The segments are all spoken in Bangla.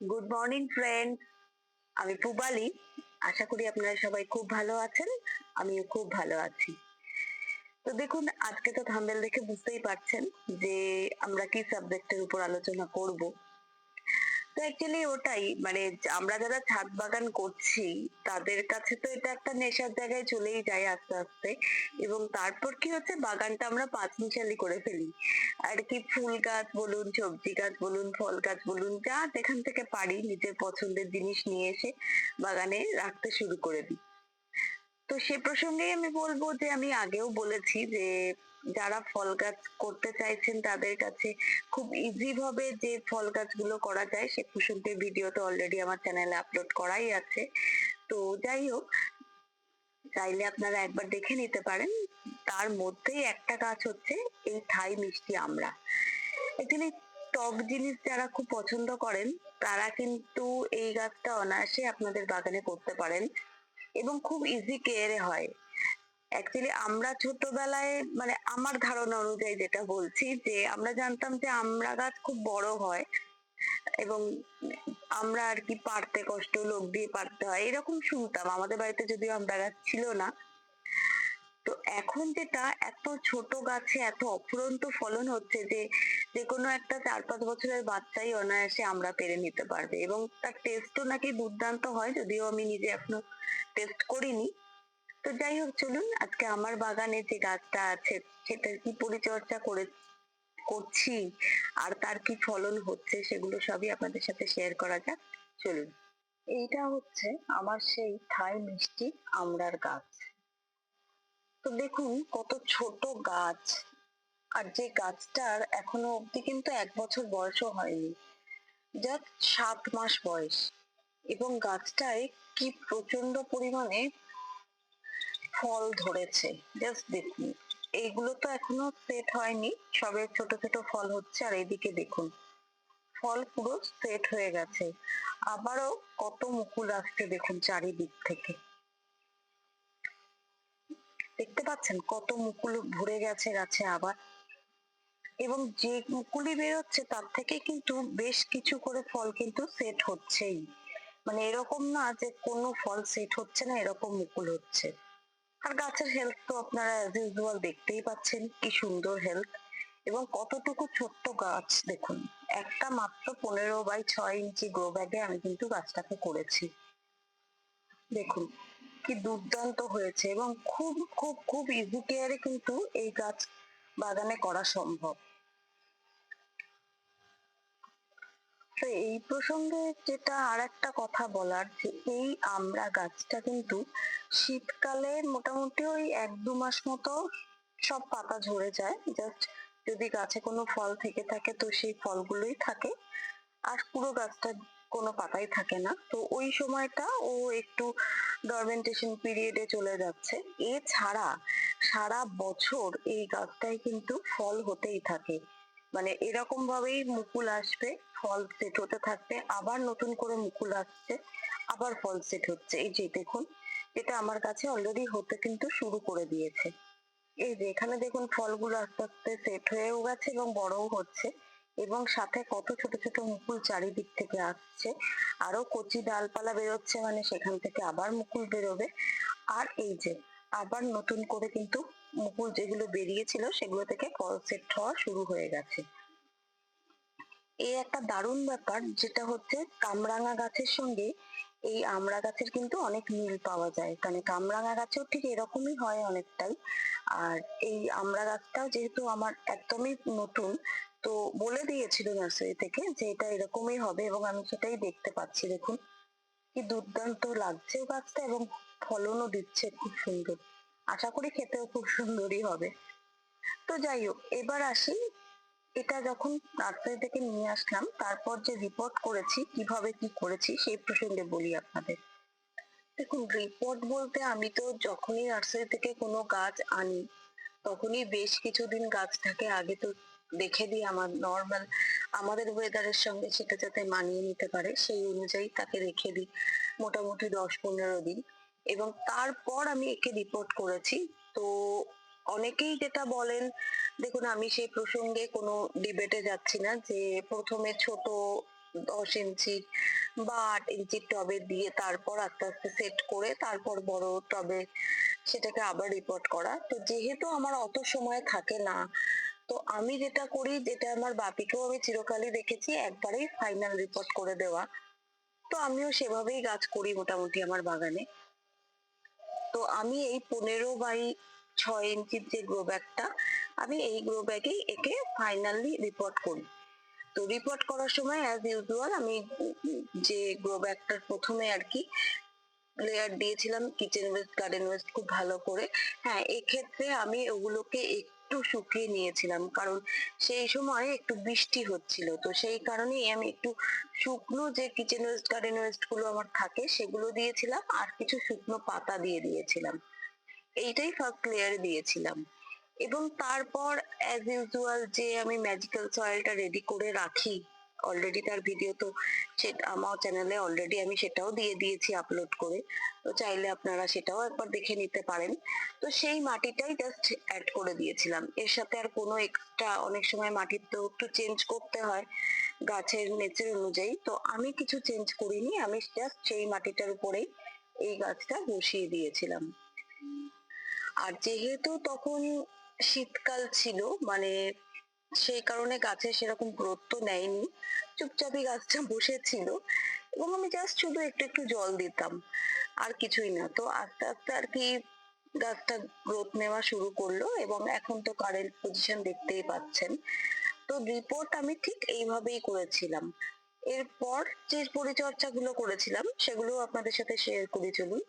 গুড মর্নিং ফ্রেন্ড আমি পুবালি। আশা করি আপনারা সবাই খুব ভালো আছেন, আমিও খুব ভালো আছি। তো দেখুন, আজকে তো থাম্বেল দেখে বুঝতেই পারছেন যে আমরা কি সাবজেক্টের উপর আলোচনা করব। অ্যাকচুয়ালি ওটাই। মানে আমরা যারা ছাদ বাগান করছি, তাদের কাছে তো এটা একটা নেশার জায়গায় চলেই যায় আস্তে আস্তে। এবং তারপর কি হচ্ছে, বাগানটা আমরা পাঁচ মিশালি করে ফেলি। আর কি ফুল গাছ বলুন, সবজি গাছ বলুন, ফল গাছ বলুন, যা যেখান থেকে পারি নিজের পছন্দের জিনিস নিয়ে এসে বাগানে রাখতে শুরু করে দিই। তো সে প্রসঙ্গেই আমি বলব যে, আমি আগেও বলেছি যে যারা ফল গাছ করতে চাইছেন তাদের কাছে খুব ইজি ভাবে যে ফল গাছগুলো করা যায়, সে প্রসঙ্গে ভিডিও তো অলরেডি আমার চ্যানেলে আপলোড করাই আছে। তো যাই হোক, চাইলে আপনারা একবার দেখে নিতে পারেন। তার মধ্যেই একটা গাছ হচ্ছে এই থাই মিষ্টি আমরা অ্যাকচুয়ালি টক জিনিস যারা খুব পছন্দ করেন, তারা কিন্তু এই গাছটা অনায়াসে আপনাদের বাগানে করতে পারেন এবং খুব ইজি কেয়ারে হয়। অ্যাকচুয়ালি আমরা ছোটবেলায় মানে আমার ধারণা অনুযায়ী যেটা বলছি, যে আমরা জানতাম যে আমরা গাছ খুব বড় হয় এবং আমরা আর কি পারতে কষ্ট, লোক দিয়ে পারতে হয়, এরকম শুনতাম। আমাদের বাড়িতে যদিও আমরা গাছ ছিল না। তো এখন যেটা, এত ছোট গাছে এত অফুরন্ত ফলন হচ্ছে যে যে কোনো একটা চার পাঁচ বছরের বাচ্চাই অনায়াসে আমরা পেরে নিতে পারবে এবং তার টেস্টও নাকি দুর্দান্ত হয়, যদিও আমি নিজে এখনও টেস্ট করিনি। তো যাই হোক, চলুন আজকে আমার বাগানে যে গাছটা আছে সেটার কি পরিচর্যা করে, করছি আর তার কি ফলন হচ্ছে সেগুলো সবই আপনাদের সাথে শেয়ার করা যাক। চলুন। এইটা হচ্ছে আমার সেই থাই মিষ্টি আমড়ার গাছ। তো দেখুন কত ছোট গাছ। আর যে গাছটার এখনও অব্দি কিন্তু এক বছর বয়সও হয়নি। জাস্ট সাত মাস বয়স। এবং গাছটায় কি প্রচণ্ড পরিমাণে ফল ধরেছে। জাস্ট দেখুন। এইগুলো তো এখনও সেট হয়নি। সবে ছোট ছোট ফল হচ্ছে আর এদিকে দেখুন। ফল পুরো সেট হয়ে গেছে। আবারও কত মুকুল আসছে দেখুন চারিদিক থেকে। দেখতে পাচ্ছেন? কত মুকুল ভরে গেছে, গাছে আবার। এবং যে মুকুলি বেরোচ্ছে তার থেকে কিন্তু বেশ কিছু করে ফল কিন্তু সেট হচ্ছেই। মানে এরকম না যে কোনো ফল সেট হচ্ছে না, এরকম মুকুল হচ্ছে। আর গাছের হেলথ তো আপনারা অ্যাজ ইউজুয়াল দেখতেই পাচ্ছেন, কি সুন্দর হেলথ এবং কতটুকু ছোট্ট গাছ দেখুন। একটা মাত্র পনেরো বাই ছয় ইঞ্চি গ্রো ব্যাগে আমি কিন্তু গাছটাকে করেছি। দেখুন, কি দুর্দান্ত হয়েছে এবং খুব খুব খুব ইজি কেয়ারে কিন্তু এই গাছ বাগানে করা সম্ভব। এই প্রসঙ্গে যেটা আর একটা কথা বলার যে এই আমড়া গাছটা কিন্তু শীতকালে মোটামুটি ওই এক দু মাস মতো সব পাতা ঝরে যায়। জাস্ট যদি গাছে কোনো ফল থেকে থাকে তো সেই ফলগুলোই থাকে। আর পুরো গাছটা কোনো পাতাই থাকে না। তো ওই সময়টা ও একটু ডরমেন্টেশন পিরিয়ডে চলে যাচ্ছে। এছাড়া সারা বছর এই গাছটায় কিন্তু ফল হতেই থাকে। মানে এরকম ভাবেই মুকুল আসবে। ফল সেট হতে থাকবে, আবার নতুন করে মুকুল আসছে, আবার ফল সেট হচ্ছে। এই যে দেখুন, এটা আমার কাছে অলরেডি হতে কিন্তু শুরু করে দিয়েছে। এই যে এখানে দেখুন, ফলগুলো আস্তে আস্তে সেট হয়েও গেছে এবং বড়ও হচ্ছে এবং সাথে কত ছোট ছোট মুকুল চারিদিক থেকে আসছে। আরও কচি ডালপালা বেরোচ্ছে মানে সেখান থেকে আবার মুকুল বেরোবে। আর এই যে আবার নতুন করে কিন্তু মুকুল যেগুলো বেরিয়েছিল সেগুলো থেকে ফল সেট হওয়া শুরু হয়ে গেছে। এই একটা দারুণ ব্যাপার যেটা হচ্ছে কামরাঙা গাছের সঙ্গে এই আমড়া গাছের কিন্তু অনেক মিল পাওয়া যায়। কারণ কামরাঙা গাছেও ঠিক এরকমই হয় অনেকটাই। আর এই আমড়া গাছটাও যেহেতু আমার একদমই নতুন, তো বলে দিয়েছিল নার্সারি থেকে যে এটা এরকমই হবে এবং আমি সেটাই দেখতে পাচ্ছি। দেখুন, কি দুর্দান্ত লাগছে গাছটা এবং ফলনও দিচ্ছে খুব সুন্দর। আশা করি খেতেও খুব সুন্দরই হবে। তো যাই হোক, এবার আসি এটা যখন নার্সারি থেকে নিয়ে আসলাম, তারপর যে রিপোর্ট করেছি, কীভাবে কি করেছি, সেই প্রসঙ্গে বলি আপনাদের। দেখুন রিপোর্ট বলতে আমি তো যখনই নার্সারি থেকে কোনো গাছ আনি, তখনই বেশ কিছুদিন গাছটাকে আগে তো দেখে দিই আমার নর্মাল আমাদের ওয়েদারের সঙ্গে সেটা যাতে মানিয়ে নিতে পারে, সেই অনুযায়ী তাকে রেখে দিই মোটামুটি দশ পনেরো দিন। এবং তারপর আমি একে রিপোর্ট করেছি, তো অনেকেই যেটা বলেন, দেখুন আমি সেই প্রসঙ্গে কোনো ডিবেটে যাচ্ছি না যে প্রথমে ছোট দশ ইঞ্চি বা আট ইঞ্চির টবে দিয়ে তারপর আস্তে আস্তে সেট করে তারপর বড় টবে সেটাকে আবার রিপোর্ট করা। তো যেহেতু আমার অত সময় থাকে না, তো আমি যেটা করি, যেটা আমার বাপিকেও আমি চিরকালই দেখেছি, একবারেই ফাইনাল রিপোর্ট করে দেওয়া। তো আমিও সেভাবেই গাছ করি মোটামুটি আমার বাগানে। তো আমি এই পনেরো বাই ছয় ইঞ্চির যে গ্রো ব্যাগটা আমি এই গ্রো ব্যাগেই একে ফাইনালি রিপোর্ট করি। তো রিপোর্ট করার সময় অ্যাজ ইউজুয়াল আমি যে গ্রো ব্যাগটার প্রথমে আর কি লেয়ার দিয়েছিলাম কিচেন ওয়েস্ট গার্ডেন ওয়েস্ট খুব ভালো করে। হ্যাঁ এক্ষেত্রে আমি ওগুলোকে একটু শুকিয়ে নিয়েছিলাম, কারণ সেই সময় একটু বৃষ্টি হচ্ছিল। তো সেই কারণেই আমি একটু শুকনো যে কিচেন ওয়েস্ট গার্ডেন ওয়েস্টগুলো আমার থাকে, সেগুলো দিয়েছিলাম, আর কিছু শুকনো পাতা দিয়ে দিয়েছিলাম। এইটাই ফার্স্ট লেয়ারে দিয়েছিলাম। এবং তারপর অ্যাজ ইউজুয়াল যে আমি ম্যাজিক্যাল সয়েলটা রেডি করে রাখি অলরেডি তার ভিডিও তো আমার চ্যানেলে অলরেডি আমি সেটাও দিয়ে দিয়েছি আপলোড করে। তো চাইলে আপনারা সেটাও একবার দেখে নিতে পারেন। তো সেই মাটিটাই জাস্ট অ্যাড করে দিয়েছিলাম। এর সাথে আর কোনো এক্সট্রা অনেক সময় মাটির তো একটু চেঞ্জ করতে হয় গাছের নেচার অনুযায়ী। তো আমি কিছু চেঞ্জ করিনি, আমি জাস্ট সেই মাটিটার উপরেই এই গাছটা বসিয়ে দিয়েছিলাম। আর যেহেতু তখন শীতকাল ছিল মানে সেই কারণে গাছে সেরকম গ্রোথ তো নেয়নি চুপচাপই গাছটা বসেছিল এবং আমি জাস্ট শুধু একটু একটু জল দিতাম, আর কিছুই না। তো আস্তে আস্তে আর কি গাছটা গ্রোথ নেওয়া শুরু করল এবং এখন তো কারেন্ট পজিশন দেখতেই পাচ্ছেন। তো রিপোর্ট আমি ঠিক এইভাবেই করেছিলাম। এরপর যে পরিচর্যা গুলো করেছিলাম সেগুলো আপনাদের সাথে শেয়ার করে, চলুন।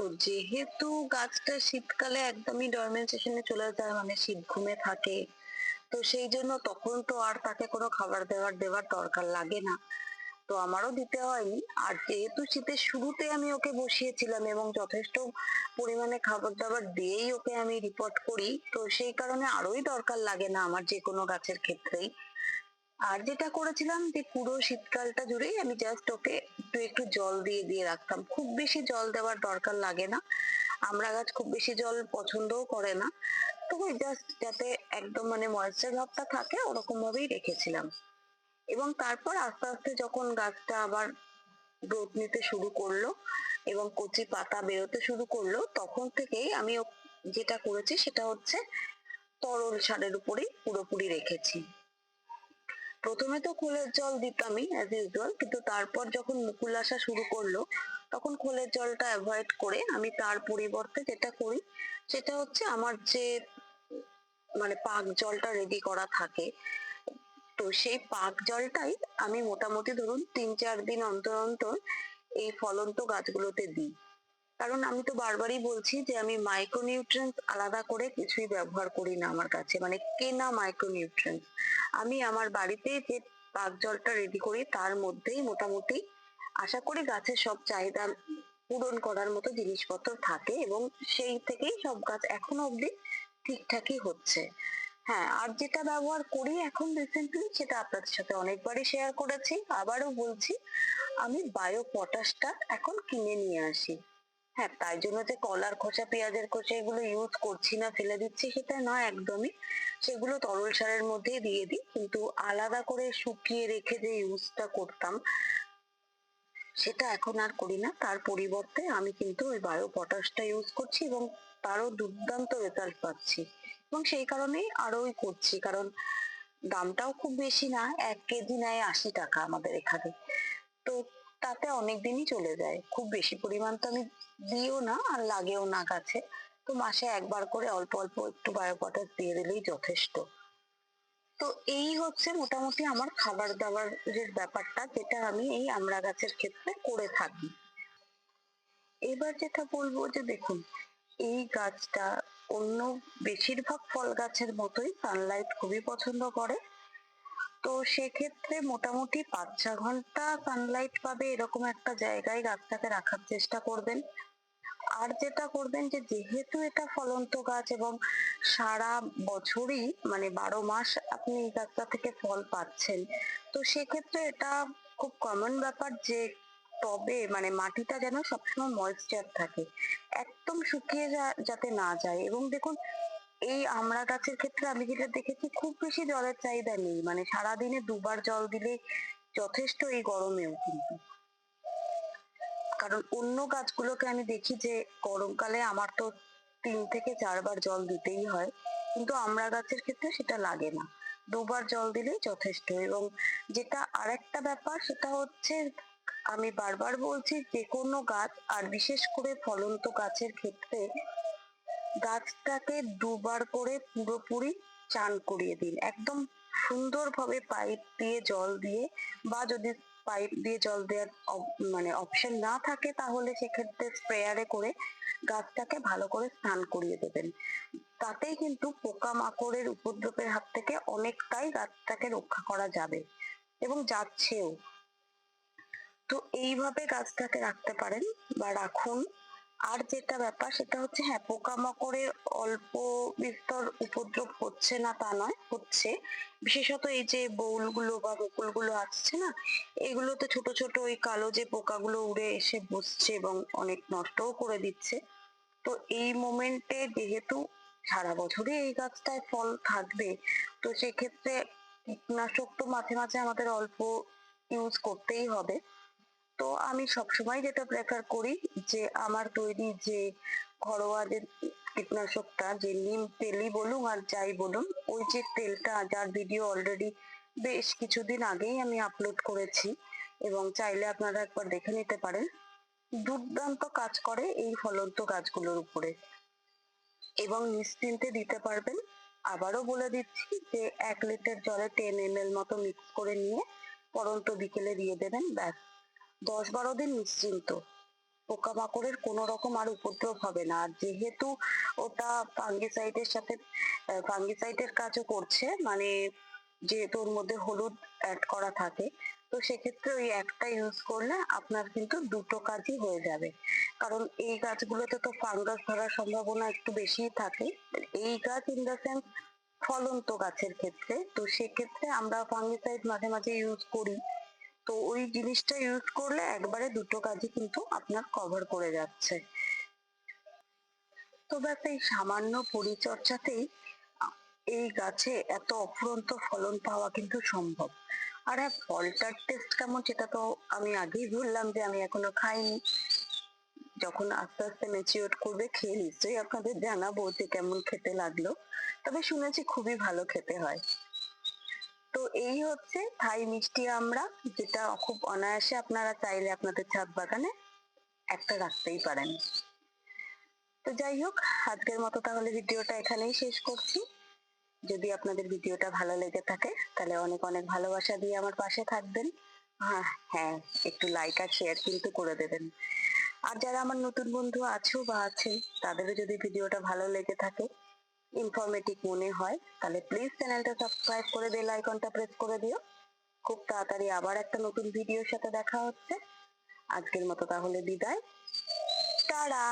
তো যেহেতু গাছটা শীতকালে একদমই ডরমেন্সেশনে চলে যায় মানে শীত ঘুমে থাকে, তো সেই জন্য তখন তো আর তাকে কোনো খাবার দেওয়ার দেওয়ার দরকার লাগে না। তো আমারও দিতে হয়নি। আর যেহেতু শীতের শুরুতে আমি ওকে বসিয়েছিলাম এবং যথেষ্ট পরিমাণে খাবার দাবার দিয়েই ওকে আমি রিপোর্ট করি, তো সেই কারণে আরোই দরকার লাগে না আমার যে কোনো গাছের ক্ষেত্রেই। আর যেটা করেছিলাম যে পুরো শীতকালটা জুড়েই আমি জাস্ট ওকে একটু একটু জল দিয়ে দিয়ে রাখতাম। খুব বেশি জল দেওয়ার দরকার লাগে না। আমরা গাছ খুব বেশি জল পছন্দও করে না। তো ওই জাস্ট যাতে একদম মানে ময়েশ্চার ভাবটা থাকে, ওরকম ভাবেই রেখেছিলাম। এবং তারপর আস্তে আস্তে যখন গাছটা আবার গ্রোথ নিতে শুরু করল এবং কচি পাতা বেরোতে শুরু করল, তখন থেকেই আমি যেটা করেছি সেটা হচ্ছে তরল সারের উপরেই পুরোপুরি রেখেছি। প্রথমে তো খোলের জল দিতামই অ্যাজ ইউজুয়াল কিন্তু তারপর যখন মুকুল আসা শুরু করল, তখন খোলের জলটা অ্যাভয়েড করে আমি তার পরিবর্তে যেটা করি, সেটা হচ্ছে আমার যে মানে পাক জলটা রেডি করা থাকে, তো সেই পাক জলটাই আমি মোটামুটি ধরুন তিন চার দিন অন্তর অন্তর এই ফলন্ত গাছগুলোতে দিই। কারণ আমি তো বারবারই বলছি যে আমি মাইক্রোনিউট্রিয়েন্টস আলাদা করে কিছুই ব্যবহার করি না আমার কাছে মানে কেনা মাইক্রোনিউট্রিয়েন্টস আমি আমার বাড়িতে যে পাক জলটা রেডি করি তার মধ্যেই মোটামুটি আশা করি গাছের সব চাহিদা পূরণ করার মতো জিনিসপত্র থাকে এবং সেই থেকেই সব গাছ এখনও অবধি ঠিকঠাকই হচ্ছে। হ্যাঁ আর যেটা ব্যবহার করি এখন রিসেন্টলি সেটা আপনাদের সাথে অনেকবারই শেয়ার করেছি। আবারও বলছি, আমি বায়ো পটাশটা এখন কিনে নিয়ে আসি। হ্যাঁ তাই জন্য যে কলার খোসা, পেঁয়াজের খোসা এগুলো ইউজ করছি না, ফেলে দিচ্ছি, সেটা নয় একদমই। সেগুলো তরল সারের মধ্যেই দিয়ে দিই, কিন্তু আলাদা করে শুকিয়ে রেখে যে ইউজটা করতাম, সেটা এখন আর করি না। তার পরিবর্তে আমি কিন্তু ওই বায়ো পটাশটা ইউজ করছি এবং তারও দুর্দান্ত রেজাল্ট পাচ্ছি। এবং সেই কারণেই আরোই করছি, কারণ দামটাও খুব বেশি না, এক কেজি নেয় আশি টাকা আমাদের এখানে। তো তাতে অনেক দিনই চলে যায়। খুব বেশি পরিমাণ তো আমি দিও না আর লাগেও না গাছে। তো মাসে একবার করে অল্প অল্প একটু বায়ো পটাশ দিয়ে দিলেই যথেষ্ট। তো এই হচ্ছে মোটামুটি আমার খাবার দাবারের ব্যাপারটা, যেটা আমি এই আমড়া গাছের ক্ষেত্রে করে থাকি। এবার যেটা বলব যে দেখুন, এই গাছটা অন্য বেশিরভাগ ফল গাছের মতোই সানলাইট খুবই পছন্দ করে। তো সেক্ষেত্রে মোটামুটি পাঁচ ছ ঘণ্টা সানলাইট পাবে এরকম একটা জায়গায় গাছটাকে রাখার চেষ্টা করবেন। আর যেটা করবেন যে, যেহেতু এটা ফলন্ত গাছ এবং সারা বছরই মানে বারো মাস আপনি এই গাছটা থেকে ফল পাচ্ছেন, তো সেক্ষেত্রে এটা খুব কমন ব্যাপার যে, টবে মানে মাটিটা যেন সবসময় ময়েশ্চার থাকে, একদম শুকিয়ে যাতে না যায়। এবং দেখুন এই আমড়া গাছের ক্ষেত্রে আমি যেটা দেখেছি, খুব বেশি জলের চাহিদা নেই। মানে সারাদিনে দুবার জল দিলে যথেষ্ট এই গরমেও কিন্তু। কারণ অন্য গাছগুলোকে আমি দেখি যে গরমকালে আমার তো তিন থেকে চারবার জল দিতেই হয়, কিন্তু আমড়া গাছের ক্ষেত্রে সেটা লাগে না। দুবার জল দিলেই যথেষ্ট। এবং যেটা আরেকটা ব্যাপার, সেটা হচ্ছে আমি বারবার বলছি যে কোনো গাছ, আর বিশেষ করে ফলন্ত গাছের ক্ষেত্রে গাছটাকে দুবার করে পুরোপুরি চান করিয়ে দিন। একদম সুন্দরভাবে পাইপ দিয়ে জল দিয়ে বা যদি পাইপ দিয়ে জল দেওয়ার মানে অপশন না থাকে তাহলে সেক্ষেত্রে স্প্রেয়ারে করে গাছটাকে ভালো করে স্নান করিয়ে দেবেন। তাতেই কিন্তু পোকামাকড়ের উপদ্রবের হাত থেকে অনেকটাই গাছটাকে রক্ষা করা যাবে এবং যাচ্ছেও। তো এইভাবে গাছটাকে রাখতে পারেন বা রাখুন। আর যেটা ব্যাপার সেটা হচ্ছে হ্যাঁ পোকামাকড়ের অল্প বিস্তর উপদ্রব হচ্ছে না তা নয়, হচ্ছে। বিশেষত এই যে বউলগুলো বা বকুলগুলো আসছে না, এগুলোতে ছোট ছোট ওই কালো যে পোকাগুলো উড়ে এসে বসছে এবং অনেক নষ্টও করে দিচ্ছে। তো এই মোমেন্টে যেহেতু সারা বছরই এই গাছটায় ফল থাকবে, তো সেক্ষেত্রে কীটনাশক তো মাঝে মাঝে আমাদের অল্প ইউজ করতেই হবে। তো আমি সবসময় যেটা প্রেফার করি যে আমার তৈরি যে ঘরোয়া যে কীটনাশকটা, যে নিম তেলই বলুন আর যাই বলুন, ওই যে তেলটা যার ভিডিও অলরেডি বেশ কিছুদিন আগেই আমি আপলোড করেছি এবং চাইলে আপনারা একবার দেখে নিতে পারেন। দুর্দান্ত কাজ করে এই ফলন্ত গাছগুলোর উপরে। এবং নিশ্চিন্তে দিতে পারবেন। আবারও বলে দিচ্ছি যে এক লিটার জলে টেন এম এল মতো মিক্স করে নিয়ে পরন্ত বিকেলে দিয়ে দেবেন, ব্যাস। দশ বারো দিন নিশ্চিন্ত। পোকামাকড়ের কোনো রকম আর উপদ্রব হবে না। আর যেহেতু ওটা ফাঙ্গিসাইডের সাথে ফাঙ্গিসাইডের কাজও করছে মানে যেহেতু ওর মধ্যে হলুদ অ্যাড করা থাকে, তো সেক্ষেত্রে ওই একটা ইউজ করলে আপনার কিন্তু দুটো কাজই হয়ে যাবে। কারণ এই গাছগুলোতে তো ফাঙ্গাস ধরার সম্ভাবনা একটু বেশিই থাকে। এই গাছ ইন দ্য সেন্স ফলন্ত গাছের ক্ষেত্রে, তো সেক্ষেত্রে আমরা ফাঙ্গিসাইড মাঝে মাঝে ইউজ করি। তো ওই জিনিসটা ইউজ করলে একবারে দুটো কাজই কিন্তু আপনার কভার করে যাচ্ছে। তো ব্যাস এই সামান্য পরিচর্যাতেই এই গাছে এত অফুরন্ত ফলন পাওয়া কিন্তু সম্ভব। আর হ্যাঁ ফলটার টেস্ট কেমন সেটা তো আমি আগেই বললাম যে আমি এখনও খাইনি। যখন আস্তে আস্তে ম্যাচিওর করবে, খেয়ে নিশ্চয়ই আপনাদের জানাব যে কেমন খেতে লাগল। তবে শুনেছি খুবই ভালো খেতে হয়। এই হচ্ছে থাই মিষ্টি আমরা, যেটা খুব অনায়াসে আপনারা চাইলে আপনাদের ছাদ বাগানে একটা রাখতেই পারেন। তো যাই হোক, আজকের মতো তাহলে ভিডিওটা এখানেই শেষ করছি। যদি আপনাদের ভিডিওটা ভালো লেগে থাকে, তাহলে অনেক অনেক ভালোবাসা দিয়ে আমার পাশে থাকবেন। হ্যাঁ হ্যাঁ একটু লাইক আর শেয়ার কিন্তু করে দেবেন। আর যারা আমার নতুন বন্ধু আছো বা আছে তাদেরও যদি ভিডিওটা ভালো লেগে থাকে ইনফরমেটিভ মনে হয়, তাহলে প্লিজ চ্যানেলটা সাবস্ক্রাইব করে বেল আইকনটা প্রেস করে দিও। খুব তাড়াতাড়ি আবার একটা নতুন ভিডিওর সাথে দেখা হচ্ছে। আজকের মতো তাহলে বিদায়। টাটা!